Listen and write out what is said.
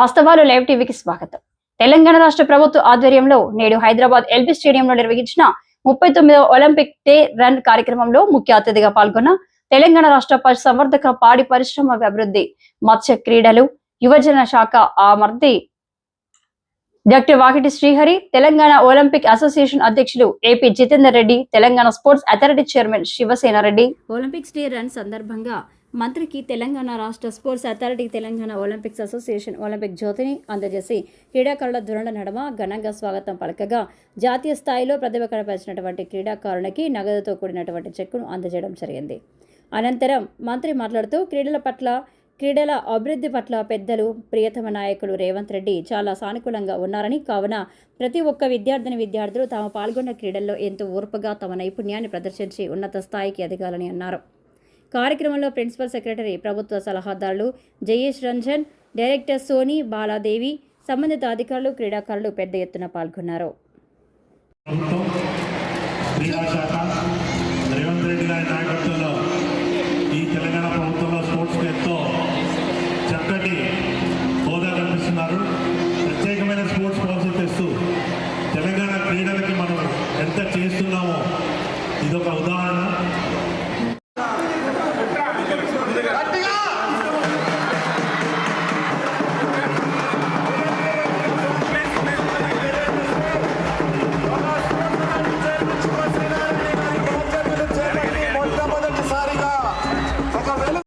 వాస్తవాలు లైవ్ టీవీకి స్వాగతం. తెలంగాణ రాష్ట్ర ప్రభుత్వ ఆధ్వర్యంలో నేడు హైదరాబాద్ ఎల్బీ స్టేడియంలో నిర్వహించిన ముప్పై తొమ్మిదవ ఒలింపిక్ డే రన్ కార్యక్రమంలో ముఖ్య అతిథిగా పాల్గొన్న తెలంగాణ రాష్ట్ర సంవర్ధక పాడి పరిశ్రమ అభివృద్ధి మత్స్య క్రీడలు యువజన శాఖ ఆ మర్ది doctor Vakiti Srihari Telangana Olympic association అధ్యక్షులు AP Jithender Reddy Telangana sports authority chairman Sivasena Reddy. Olympics day run సందర్భంగా మంత్రికి తెలంగాణ రాష్ట్ర sports authority Telangana Olympics association Olympic జ్యోతిని అందజేసి క్రీడాకారుల ధురణ నడమ ఘనంగా స్వాగతం పలకగా జాతీయ స్థాయిలో ప్రతిభ కనపరిచినటువంటి క్రీడాకారునికి నగదుతో కూడినటువంటి చెక్కును అందజేయడం జరిగింది. అనంతరం మంత్రి మాట్లాడుతూ క్రీడల పట్ల క్రీడల అభివృద్ధి పట్ల పెద్దలు ప్రియతమ నాయకులు రేవంత్ రెడ్డి చాలా సానుకూలంగా ఉన్నారని కావున ప్రతి ఒక్క విద్యార్థిని విద్యార్థులు తాము పాల్గొన్న క్రీడల్లో ఎంతో ఓర్పుగా తమ నైపుణ్యాన్ని ప్రదర్శించి ఉన్నత స్థాయికి ఎదగాలని అన్నారు. కార్యక్రమంలో ప్రిన్సిపల్ సెక్రటరీ ప్రభుత్వ సలహాదారులు జయేష్ రంజన్ డైరెక్టర్ సోని బాలాదేవి సంబంధిత అధికారులు క్రీడాకారులు పెద్ద ఎత్తున పాల్గొన్నారు. ఇదొక ఉదాహరణ.